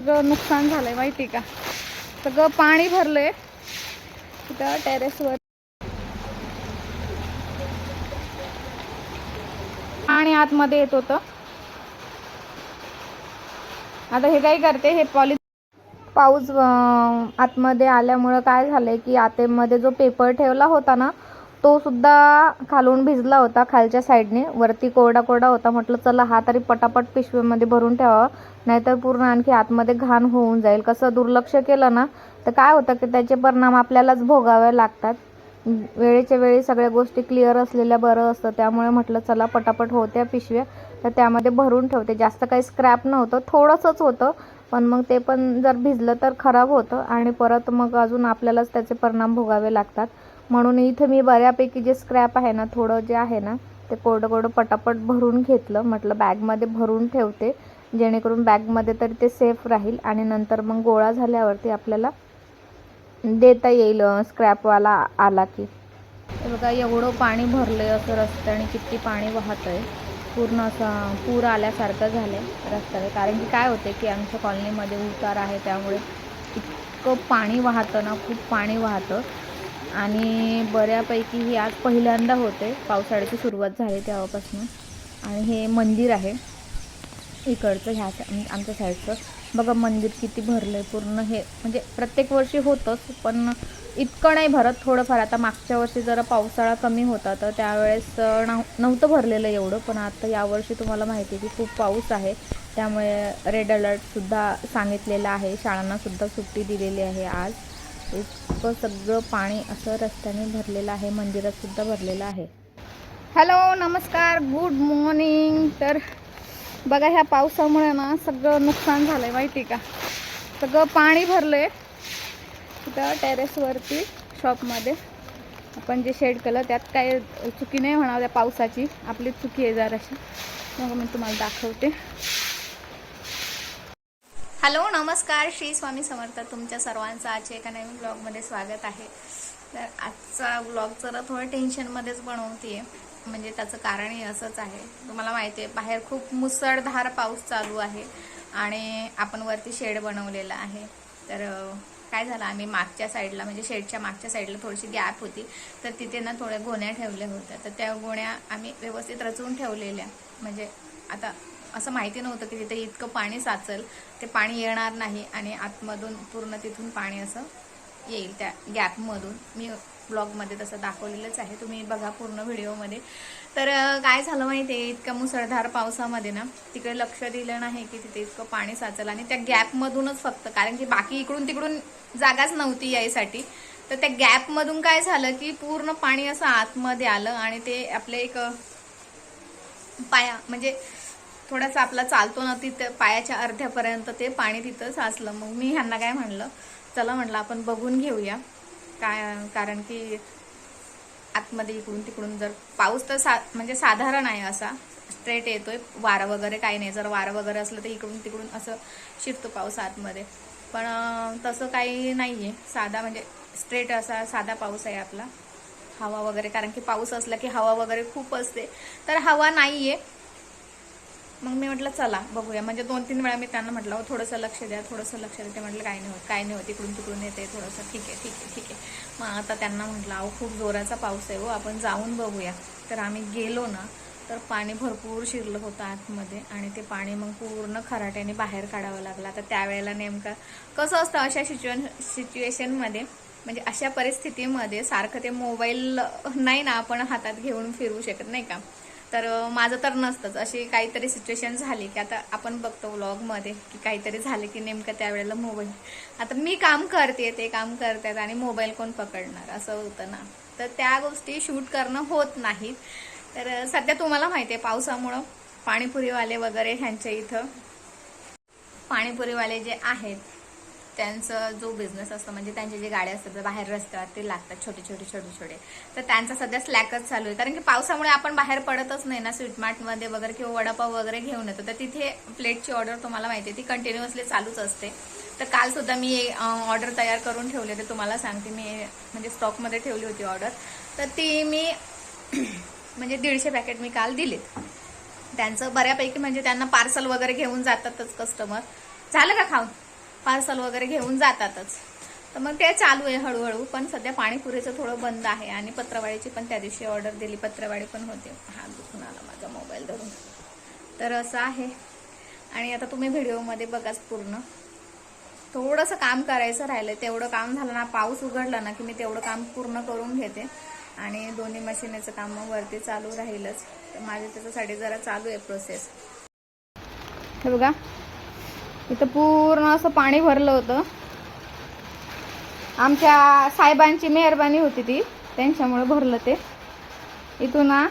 सगळं नुकसान झालंय माहिती का? सगळं पाणी भरलंय. तिथं टेरेसवर पाणी आतमध्ये येत होतं. आता हे काय करते हे पॉलि पाऊस आतमध्ये आल्यामुळं काय झालंय की आतेमध्ये जो पेपर ठेवला होता ना तो सुद्धा खालून भिजला होता खालच्या साईडने. वरती कोरडा कोरडा होता. म्हटलं चला हा तरी पटापट पिशवीमध्ये भरून ठेवावा. नाहीतर पूर्ण आणखी आतमध्ये घाण होऊन जाईल. कसं दुर्लक्ष केलं ना तर काय होतं की त्याचे परिणाम आपल्यालाच भोगावे लागतात. वेळेच्या वेळी सगळ्या गोष्टी क्लिअर असलेल्या बरं असतं. त्यामुळे म्हटलं चला पटापट होत्या पिशव्या. तर त्यामध्ये भरून ठेवते. जास्त काही स्क्रॅप नव्हतं. थोडंसंच होतं. पण मग ते पण जर भिजलं तर खराब होतं. आणि परत मग अजून आपल्यालाच त्याचे परिणाम भोगावे लागतात. म्हणून इथं मी बऱ्यापैकी जे स्क्रॅप आहे ना थोडं जे आहे ना ते कोरडं कोरडं पटापट भरून घेतलं. म्हटलं बॅगमध्ये भरून ठेवते. जेणेकरून बॅगमध्ये तरी ते सेफ राहील आणि नंतर मग गोळा झाल्यावरती आपल्याला देता येईल स्क्रॅपवाला आला की. बघा एवढं पाणी भरलं आहे असं रस्त्याने किती पाणी वाहतंय. पूर्ण असं पूर आल्यासारखं झालं आहे रस्त्याने कारण की काय होते की आमच्या कॉलनीमध्ये उतार आहे त्यामुळे इतकं पाणी वाहतं ना खूप पाणी वाहतं. आणि बऱ्यापैकी ही आज पहिल्यांदा होते. पावसाळ्याची सुरुवात झाली तेव्हापासून. आणि हे मंदिर आहे. इकडचं ह्या म्हणजे आमच्या साईडचं. बघा मंदिर किती भरलं आहे पूर्ण हे म्हणजे प्रत्येक वर्षी होतंच पण इतकं नाही भरत थोडंफार. आता मागच्या वर्षी जरा पावसाळा कमी होता तर त्यावेळेस नव नव्हतं भरलेलं एवढं पण आता यावर्षी तुम्हाला माहिती आहे की खूप पाऊस आहे. त्यामुळे रेड अलर्टसुद्धा सांगितलेलं आहे. शाळांनासुद्धा सुट्टी दिलेली आहे आज. इतकं सगळं पाणी असं रस्त्याने भरलेलं आहे मंदिरातसुद्धा भरलेलं आहे. हॅलो नमस्कार गुड मॉर्निंग तर बघा ह्या पावसामुळे ना सगळं नुकसान झालं आहे माहिती का? सगळं पाणी भरलं आहे तिथं टेरेसवरती शॉपमध्ये आपण जे शेड केलं त्यात काय चुकी नाही म्हणा त्या पावसाची. आपली चुकी आहे जराशी. मग मी तुम्हाला दाखवते. हॅलो नमस्कार. श्री स्वामी समर्थ तुमच्या सर्वांचं आजच्या एका नवीन ब्लॉगमध्ये स्वागत आहे. तर आजचा ब्लॉग जरा थोडं टेन्शनमध्येच बनवते म्हणजे त्याचं कारणही असंच आहे. तुम्हाला माहिती आहे बाहेर खूप मुसळधार पाऊस चालू आहे आणि आपण वरती शेड बनवलेला आहे. तर काय झालं आम्ही मागच्या साईडला म्हणजे शेडच्या मागच्या साईडला थोडीशी गॅप होती. तर तिथे ना थोड्या गोण्या ठेवल्या होत्या. तर त्या गोण्या आम्ही व्यवस्थित रचून ठेवलेल्या. म्हणजे आता असं माहिती नव्हतं की तिथे इतकं पाणी साचल ते पाणी येणार नाही आणि आतमधून पूर्ण तिथून पाणी असं येईल त्या गॅपमधून. मी ब्लॉगमध्ये तसं दाखवलेलंच आहे. तुम्ही बघा पूर्ण व्हिडिओमध्ये. तर काय झालं माहिती आहे इतक्या मुसळधार पावसामध्ये ना तिकडे लक्ष दिलं नाही की तिथे इतकं पाणी साचल आणि त्या गॅपमधूनच फक्त कारण की बाकी इकडून तिकडून जागाच नव्हती यायसाठी. तर त्या गॅपमधून काय झालं की पूर्ण पाणी असं आतमध्ये आलं आणि ते आपले एक पाया म्हणजे थोडासा आपला चालतो ना तिथं पायाच्या अर्ध्यापर्यंत ते पाणी तिथं साचलं. मग मी ह्यांना काय म्हणलं चला म्हटलं आपण बघून घेऊया. काय कारण की आतमध्ये इकडून तिकडून जर पाऊस तर सा म्हणजे साधारण आहे असा. स्ट्रेट येतोय वारं वगैरे काही नाही. जर वारं वगैरे असलं तर इकडून तिकडून असं शिरतो पाऊस आतमध्ये. पण तसं काही नाही आहे साधा म्हणजे स्ट्रेट असा साधा पाऊस आहे आपला. हवा वगैरे कारण की पाऊस असला की हवा वगैरे खूप असते. तर हवा नाही आहे मग मी म्हटलं चला बघूया. म्हणजे दोन तीन वेळा मी त्यांना म्हटलं हो थोडंसं लक्ष द्या थोडंसं लक्ष द्या. ते म्हटलं काय नाही होत काय नाही होत इकडून तिकडून येते थोडंसं ठीक आहे ठीक आहे ठीक आहे. मग आता त्यांना म्हटलं अहो खूप जोराचा पाऊस आहे हो आपण जाऊन बघूया. तर आम्ही गेलो ना तर पाणी भरपूर शिरलं होतं आतमध्ये आणि ते पाणी मग पूर्ण खराट्याने बाहेर काढावं लागलं. आता त्यावेळेला नेमका कसं असतं अशा सिच्युएशन सिच्युएशनमध्ये म्हणजे अशा परिस्थितीमध्ये सारखं ते मोबाईल नाही ना आपण हातात घेऊन फिरू शकत नाही का? तर माझं तर नसतंच. अशी काहीतरी सिच्युएशन झाली की आता आपण बघतो व्लॉगमध्ये की काहीतरी झालं की नेमकं त्यावेळेला मोबाईल आता मी काम करते ते काम करतात आणि मोबाईल कोण पकडणार? असं होतं ना. तर त्या गोष्टी शूट करणं होत नाहीत. तर सध्या तुम्हाला माहिती आहे पावसामुळं पाणीपुरीवाले वगैरे ह्यांच्या इथं पाणीपुरीवाले जे आहेत त्यांचा जो बिझनेस असतो म्हणजे त्यांचे जे गाड्या असतात बाहेर रस्त्यावर ते लागतात छोटे छोटे छोटे छोटे. तर त्यांचा सध्या स्लॅकच चालू आहे. कारण की पावसामुळे आपण बाहेर पडतच नाही ना स्वीटमार्टमध्ये वगैरे किंवा वडापाव वगैरे घेऊन येतो. तर तिथे प्लेटची ऑर्डर तुम्हाला माहिती आहे ती कंटिन्युअसली चालूच असते. तर काल सुद्धा मी ऑर्डर तयार करून ठेवले होती. तुम्हाला सांगते मी म्हणजे स्टॉकमध्ये ठेवली होती ऑर्डर तर ती मी म्हणजे दीडशे पॅकेट मी काल दिलीत. त्यांचं बऱ्यापैकी म्हणजे त्यांना पार्सल वगैरे घेऊन जातातच कस्टमर झालं का खाऊन? पार्सल वगैरे घेऊन जातातच. तर मग ते चालू आहे हळूहळू पण सध्या पाणीपुरीचं थोडं बंद आहे आणि पत्रवाळीची पण त्या दिवशी ऑर्डर दिली. पत्रवाळी पण होते. हा दुखून आला माझा मोबाईल धरून. तर असं आहे. आणि आता तुम्ही व्हिडिओमध्ये बघाच पूर्ण. थोडंसं काम करायचं राहिलं तेवढं काम झालं ना पाऊस उघडला ना की मी तेवढं काम पूर्ण करून घेते. आणि दोन्ही मशीनेचं काम वरती चालू राहीलच. तर माझे त्याच्यासाठी जरा चालू आहे प्रोसेस हे बघा. इथं पूर्ण असं पाणी भरलं होतं. आमच्या साहेबांची मेहरबानी होती ती त्यांच्यामुळे भरलं ते. इथून ना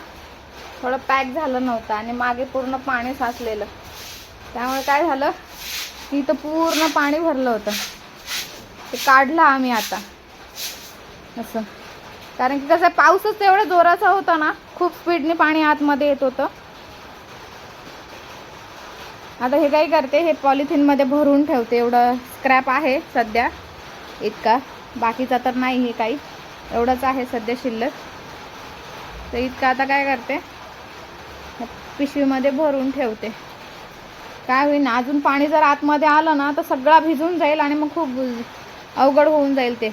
थोडं पॅक झालं नव्हतं आणि मागे पूर्ण पाणी साचलेलं. त्यामुळे काय झालं की इथं पूर्ण पाणी भरलं होतं. ते काढलं आम्ही आता. असं. कारण की कसं आहे, पाऊसच तेवढा जोराचा होता ना खूप स्पीडने पाणी आतमध्ये येत होतं. आता हे काय करते हे पॉलिथिनमध्ये भरून ठेवते. एवढं स्क्रॅप आहे सध्या. इतका. बाकीचा तर नाही हे काही. एवढंच आहे सध्या शिल्लक. तर इतकं आता काय करते? पिशवीमध्ये भरून ठेवते. काय होईल अजून पाणी जर आतमध्ये आलं ना तर सगळा भिजून जाईल आणि मग खूप अवघड होऊन जाईल ते.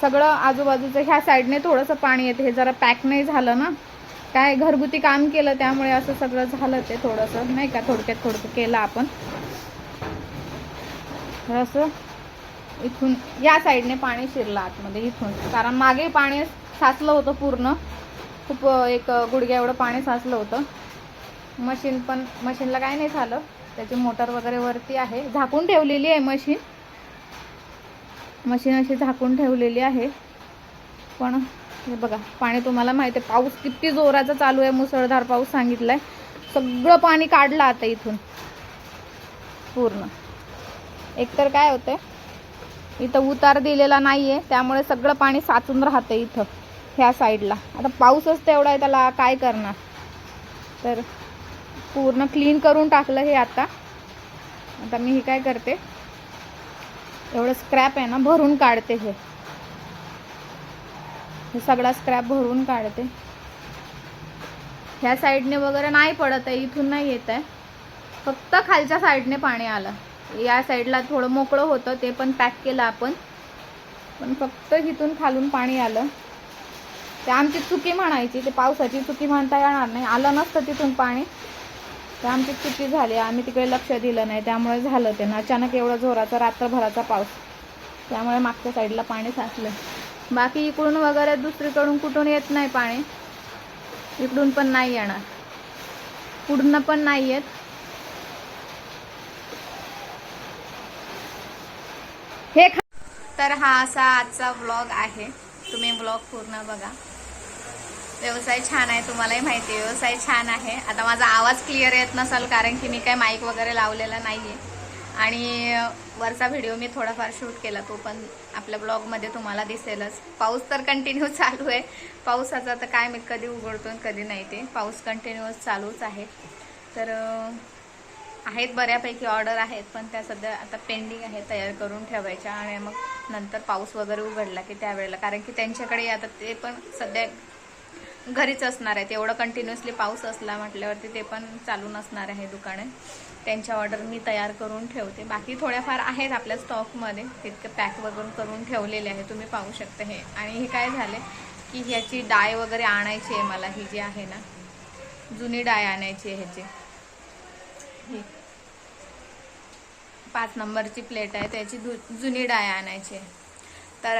सगळं आजूबाजूचं ह्या साईडने थोडंसं पाणी येते. हे जरा पॅक नाही झालं ना काय घरगुती काम केलं त्यामुळे असं सगळं झालं ते थोडंसं नाही का? थोडक्यात थोडकं केलं आपण. असं इथून या साईडने पाणी शिरलं आतमध्ये इथून. कारण मागे पाणी साचलं होतं पूर्ण. खूप एक गुडघ्या एवढं पाणी साचलं होतं. मशीन पण मशीनला काय नाही झालं. त्याची मोटर वगैरे वरती आहे. झाकून ठेवलेली आहे मशीन. मशीन अशी झाकून ठेवलेली आहे. पण हे बघा पाणी तुम्हाला माहिती आहे पाऊस किती जोराचा चालू आहे मुसळधार पाऊस सांगितलाय. सगळं पाणी काढलं आता इथून. पूर्ण. एकतर काय होतंय इथं उतार दिलेला नाहीये त्यामुळे सगळं पाणी साचून राहतं इथं ह्या साईडला. आता पाऊसच तेवढा आहे त्याला काय करणार? तर पूर्ण क्लीन करून टाकलं हे आता. आता मी हे काय करते एवढं स्क्रॅप आहे ना भरून काढते हे. हे सगळा स्क्रॅप भरून काढते. ह्या साईडने वगैरे नाही पडत आहे इथून नाही येत आहे. फक्त खालच्या साईडने पाणी आलं. या साईडला थोडं मोकळं होतं ते पण पॅक केलं आपण. पण फक्त इथून खालून पाणी आलं. ते आमची चुकी म्हणायची ते पावसाची चुकी म्हणता येणार नाही. आलं नसतं तिथून पाणी. ते आमची चुकी झाली. आम्ही तिकडे लक्ष दिलं नाही. त्यामुळे झालं ते. ना अचानक एवढा जोराचा रात्रभराचा पाऊस. त्यामुळे मागच्या साईडला पाणी साचलं. बाकी इकडून वगैरे दुसरीकडून कुठून येत नाही पाणी. इकडून पण नाही येणार. पुढनं पण नाही येत. हे तर हा असा आजचा व्लॉग आहे. तुम्ही ब्लॉग पूर्ण बघा. व्यवसाय छान आहे तुम्हालाही माहिती आहे. व्यवसाय छान आहे. आता माझा आवाज क्लिअर येत नसाल कारण की मी काय माईक वगैरे लावलेला नाही आहे आणि वरचा व्हिडिओ मी थोडाफार शूट केला तो पण आपल्या ब्लॉगमध्ये तुम्हाला दिसेलच. पाऊस तर कंटिन्यू चालू आहे. पावसाचा तर काय मी कधी उघडतो कधी नाही ते. पाऊस कंटिन्यूअस चालूच आहे. तर आहेत बऱ्यापैकी ऑर्डर आहेत पण त्या सध्या आता पेंडिंग आहे तयार करून ठेवायच्या. आणि मग नंतर पाऊस वगैरे उघडला की त्यावेळेला. कारण की त्यांच्याकडे आता ते पण सध्या घरीच असणार आहेत. एवढं कंटिन्युअसली पाऊस असला म्हटल्यावरती ते पण चालू नसणार आहे दुकाने. त्यांच्या ऑर्डर मी तयार करून ठेवते. बाकी थोड्याफार आहेत आपल्या स्टॉकमध्ये तितकं पॅक वगैरे करून ठेवलेले आहे. तुम्ही पाहू शकता हे. आणि हे काय झाले की ह्याची डाय वगैरे आणायची आहे मला. ही जी आहे ना जुनी डाय आणायची आहे ह्याची. ही. पाच नंबरची प्लेट आहे. त्याची दु- जुनी डाय आणायची आहे. तर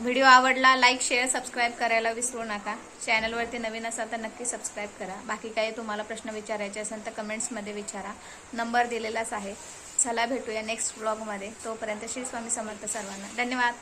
व्हिडिओ आवडला लाईक शेअर सबस्क्राईब करायला विसरू नका. चॅनलवरती नवीन असाल तर नक्की सबस्क्राईब करा. बाकी काही तुम्हाला प्रश्न विचारायचे असेल तर कमेंट्समध्ये विचारा. नंबर दिलेलाच आहे. चला भेटूया नेक्स्ट ब्लॉगमध्ये तोपर्यंत श्री स्वामी समर्थ सर्वांना. धन्यवाद.